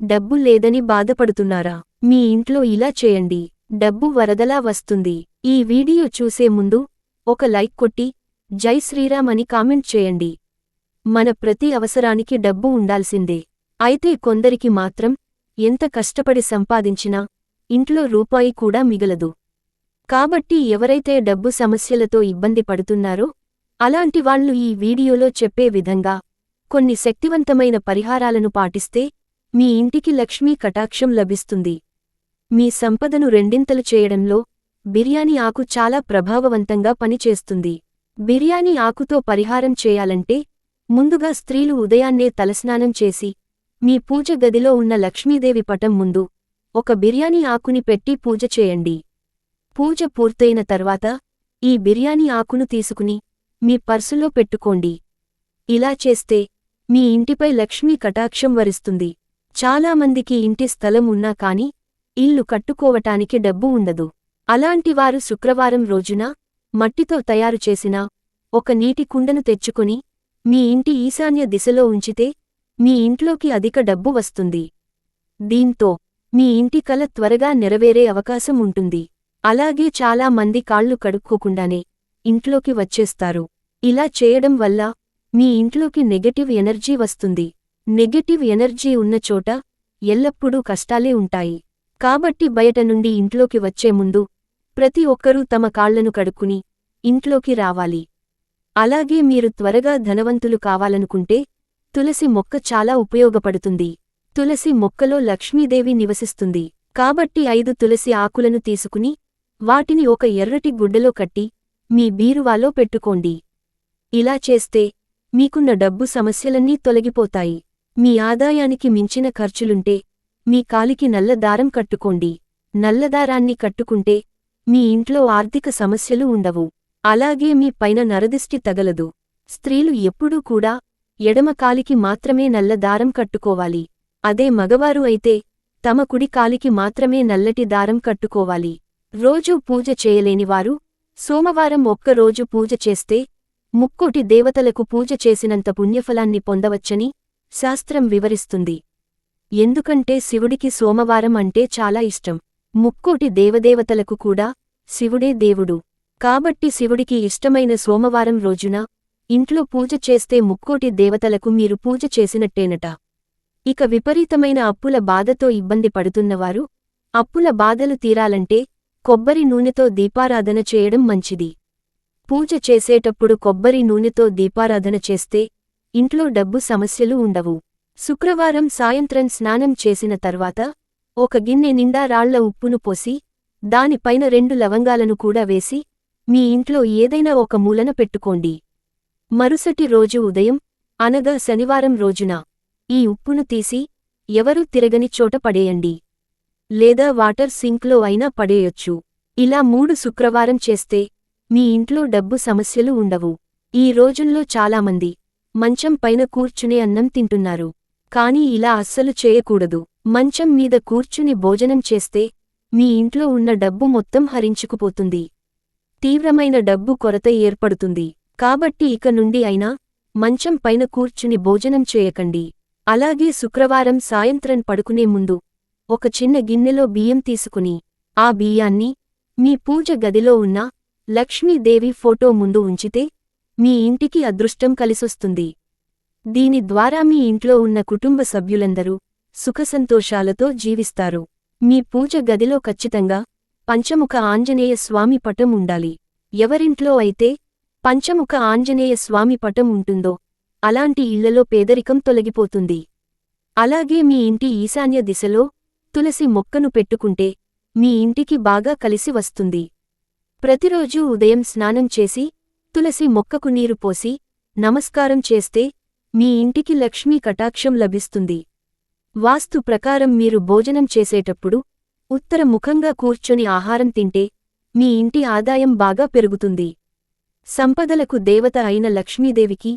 డబ్బు లేదని బాధపడుతున్నారా? మీ ఇంట్లో ఇలా చేయండి. డబ్బు వరదలా వస్తుంది. ఈ వీడియో చూసే ముందు ఒక లైక్ కొట్టి జై శ్రీరామ్ అని కామెంట్ చేయండి. మన ప్రతి అవసరానికి డబ్బు ఉండాల్సిందే. అయితే కొందరికి మాత్రం ఎంత కష్టపడి సంపాదించినా ఇంట్లో రూపాయి కూడా మిగలదు. కాబట్టి ఎవరైతే డబ్బు సమస్యలతో ఇబ్బంది పడుతున్నారో అలాంటి వాళ్ళు ఈ వీడియోలో చెప్పే విధంగా కొన్ని శక్తివంతమైన పరిహారాలను పాటిస్తే మీ ఇంటికి లక్ష్మీ కటాక్షం లభిస్తుంది. మీ సంపదను రెండింతలు చేయడంలో బిర్యానీ ఆకు చాలా ప్రభావవంతంగా పనిచేస్తుంది. బిర్యానీ ఆకుతో పరిహారం చేయాలంటే ముందుగా స్త్రీలు ఉదయాన్నే తలస్నానం చేసి మీ పూజ గదిలో ఉన్న లక్ష్మీదేవి పటం ముందు ఒక బిర్యానీ ఆకుని పెట్టి పూజ చేయండి. పూజ పూర్తయిన తర్వాత ఈ బిర్యానీ ఆకును తీసుకుని మీ పర్సులో పెట్టుకోండి. ఇలా చేస్తే మీ ఇంటిపై లక్ష్మీ కటాక్షం వరిస్తుంది. చాలామందికి ఇంటి స్థలం ఉన్నా కాని ఇల్లు కట్టుకోవటానికి డబ్బు ఉండదు. అలాంటివారు శుక్రవారం రోజున మట్టితో తయారు చేసిన ఒక నీటి కుండను తెచ్చుకుని మీ ఇంటి ఈశాన్య దిశలో ఉంచితే మీ ఇంట్లోకి అధిక డబ్బు వస్తుంది. దీంతో మీ ఇంటి కల త్వరగా నెరవేరే అవకాశం ఉంటుంది. అలాగే చాలా మంది కడుక్కోకుండానే ఇంట్లోకి వచ్చేస్తారు. ఇలా చేయడం వల్ల మీ ఇంట్లోకి నెగటివ్ ఎనర్జీ వస్తుంది. నెగటివ్ ఎనర్జీ ఉన్న చోట ఎల్లప్పుడూ కష్టాలే ఉంటాయి. కాబట్టి బయట నుండి ఇంట్లోకి వచ్చే ముందు ప్రతి ఒక్కరూ తమ కాళ్ళను కడుక్కుని ఇంట్లోకి రావాలి. అలాగే మీరు త్వరగా ధనవంతులు కావాలనుకుంటే తులసి మొక్క చాలా ఉపయోగపడుతుంది. తులసి మొక్కలో లక్ష్మీదేవి నివసిస్తుంది. కాబట్టి ఐదు తులసి ఆకులను తీసుకుని వాటిని ఒక ఎర్రటి గుడ్డలో కట్టి మీ బీరువాలో పెట్టుకోండి. ఇలా చేస్తే మీకున్న డబ్బు సమస్యలన్నీ తొలగిపోతాయి. మీ ఆదాయానికి మించిన ఖర్చులుంటే మీ కాలికి నల్ల దారం కట్టుకోండి. నల్లదారాన్ని కట్టుకుంటే మీ ఇంట్లో ఆర్థిక సమస్యలు ఉండవు. అలాగే మీ పైన నరదిష్టి తగలదు. స్త్రీలు ఎప్పుడూ కూడా ఎడమ కాలికి మాత్రమే నల్ల దారం కట్టుకోవాలి. అదే మగవారు అయితే తమ కుడి కాలికి మాత్రమే నల్లటి దారం కట్టుకోవాలి. రోజూ పూజ చేయలేనివారు సోమవారం ఒక్కరోజు పూజ చేస్తే ముక్కోటి దేవతలకు పూజ చేసినంత పుణ్యఫలాన్ని పొందవచ్చని శాస్త్రం వివరిస్తుంది. ఎందుకంటే శివుడికి సోమవారం అంటే చాలా ఇష్టం. ముక్కోటి దేవదేవతలకు కూడా శివుడే దేవుడు. కాబట్టి శివుడికి ఇష్టమైన సోమవారం రోజున ఇంట్లో పూజ చేస్తే ముక్కోటి దేవతలకు మీరు పూజ చేసినట్టేనట. ఇక విపరీతమైన అప్పుల బాధతో ఇబ్బంది పడుతున్నవారు అప్పుల బాధలు తీరాలంటే కొబ్బరి నూనెతో దీపారాధన చేయడం మంచిది. పూజ చేసేటప్పుడు కొబ్బరి నూనెతో దీపారాధన చేస్తే ఇంట్లో డబ్బు సమస్యలు ఉండవు. శుక్రవారం సాయంత్రం స్నానం చేసిన తర్వాత ఒక గిన్నె నిండా రాళ్ళ ఉప్పును పోసి దానిపైన రెండు లవంగాలను కూడా వేసి మీ ఇంట్లో ఏదైనా ఒక మూలన పెట్టుకోండి. మరుసటి రోజు ఉదయం అనగా శనివారం రోజున ఈ ఉప్పును తీసి ఎవరూ తిరగని చోట పడేయండి. లేదా వాటర్ సింక్లో అయినా పడేయొచ్చు. ఇలా మూడు శుక్రవారం చేస్తే మీ ఇంట్లో డబ్బు సమస్యలు ఉండవు. ఈ రోజుల్లో చాలామంది మంచం పైన కూర్చునే అన్నం తింటున్నారు. కాని ఇలా అస్సలు చేయకూడదు. మంచం మీద కూర్చుని భోజనం చేస్తే మీ ఇంట్లో ఉన్న డబ్బు మొత్తం హరించుకుపోతుంది. తీవ్రమైన డబ్బు కొరత ఏర్పడుతుంది. కాబట్టి ఇక నుండి అయినా మంచం పైన కూర్చుని భోజనం చేయకండి. అలాగే శుక్రవారం సాయంత్రం పడుకునే ముందు ఒక చిన్న గిన్నెలో బియ్యం తీసుకుని ఆ బియ్యాన్ని మీ పూజ గదిలో ఉన్న లక్ష్మీదేవి ఫోటో ముందు ఉంచితే మీ ఇంటికి అదృష్టం కలిసొస్తుంది. దీని ద్వారా మీ ఇంట్లో ఉన్న కుటుంబ సభ్యులందరూ సుఖసంతోషాలతో జీవిస్తారు. మీ పూజ గదిలో ఖచ్చితంగా పంచముఖ ఆంజనేయ స్వామి పటం ఉండాలి. ఎవరింట్లో అయితే పంచముఖ ఆంజనేయ స్వామి పటం ఉంటుందో అలాంటి ఇళ్ళలో పేదరికం తొలగిపోతుంది. అలాగే మీ ఇంటి ఈశాన్య దిశలో తులసి మొక్కను పెట్టుకుంటే మీ ఇంటికి బాగా కలిసి వస్తుంది. ప్రతిరోజూ ఉదయం స్నానం చేసి తులసి మొక్కకు నీరు పోసి నమస్కారం చేస్తే మీ ఇంటికి లక్ష్మీ కటాక్షం లభిస్తుంది. వాస్తు ప్రకారం మీరు భోజనం చేసేటప్పుడు ఉత్తర ముఖంగా కూర్చొని ఆహారం తింటే మీ ఇంటి ఆదాయం బాగా పెరుగుతుంది. సంపదలకు దేవత అయిన లక్ష్మీదేవికి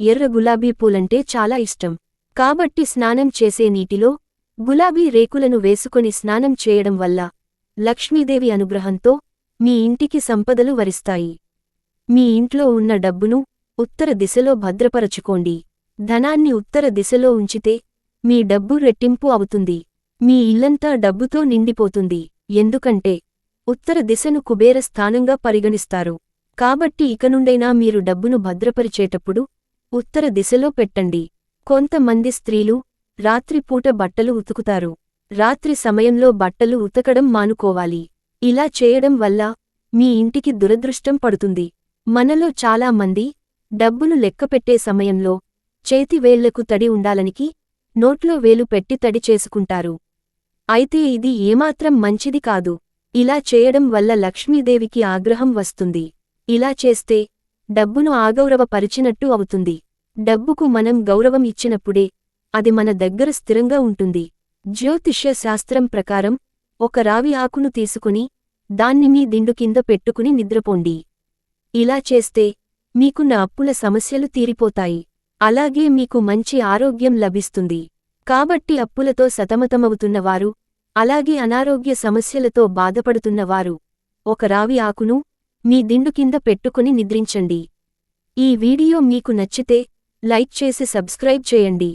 ఎర్ర గులాబీ పూలంటే చాలా ఇష్టం. కాబట్టి స్నానం చేసే నీటిలో గులాబీ రేకులను వేసుకొని స్నానం చేయడం వల్ల లక్ష్మీదేవి అనుగ్రహంతో మీ ఇంటికి సంపదలు వరిస్తాయి. మీ ఇంట్లో ఉన్న డబ్బును ఉత్తర దిశలో భద్రపరచుకోండి. ధనాన్ని ఉత్తర దిశలో ఉంచితే మీ డబ్బు రెట్టింపు అవుతుంది. మీ ఇల్లంతా డబ్బుతో నిండిపోతుంది. ఎందుకంటే ఉత్తర దిశను కుబేర స్థానంగా పరిగణిస్తారు. కాబట్టి ఇకనుండైనా మీరు డబ్బును భద్రపరిచేటప్పుడు ఉత్తర దిశలో పెట్టండి. కొంతమంది స్త్రీలు రాత్రిపూట బట్టలు ఉతుకుతారు. రాత్రి సమయంలో బట్టలు ఉతకడం మానుకోవాలి. ఇలా చేయడం వల్ల మీ ఇంటికి దురదృష్టం పడుతుంది. మనలో చాలా మంది డబ్బులు లెక్కపెట్టే సమయంలో చేతివేళ్ళకు తడి ఉండాలనికి నోట్లో వేలు పెట్టి తడి చేసుకుంటారు. అయితే ఇది ఏమాత్రం మంచిది కాదు. ఇలా చేయడం వల్ల లక్ష్మీదేవికి ఆగ్రహం వస్తుంది. ఇలా చేస్తే డబ్బును ఆగౌరవపరిచినట్టు అవుతుంది. డబ్బుకు మనం గౌరవం ఇచ్చినప్పుడే అది మన దగ్గర స్థిరంగా ఉంటుంది. జ్యోతిష్య శాస్త్రం ప్రకారం ఒక రావి ఆకును తీసుకుని దాన్ని మీ దిండు కింద పెట్టుకుని నిద్రపోండి. ఇలా చేస్తే మీకున్న అప్పుల సమస్యలు తీరిపోతాయి. అలాగే మీకు మంచి ఆరోగ్యం లభిస్తుంది. కాబట్టి అప్పులతో సతమతమవుతున్నవారు అలాగే అనారోగ్య సమస్యలతో బాధపడుతున్నవారు ఒక రావి ఆకును మీ దిండు కింద పెట్టుకుని నిద్రించండి. ఈ వీడియో మీకు నచ్చితే లైక్ చేసి సబ్స్క్రైబ్ చేయండి.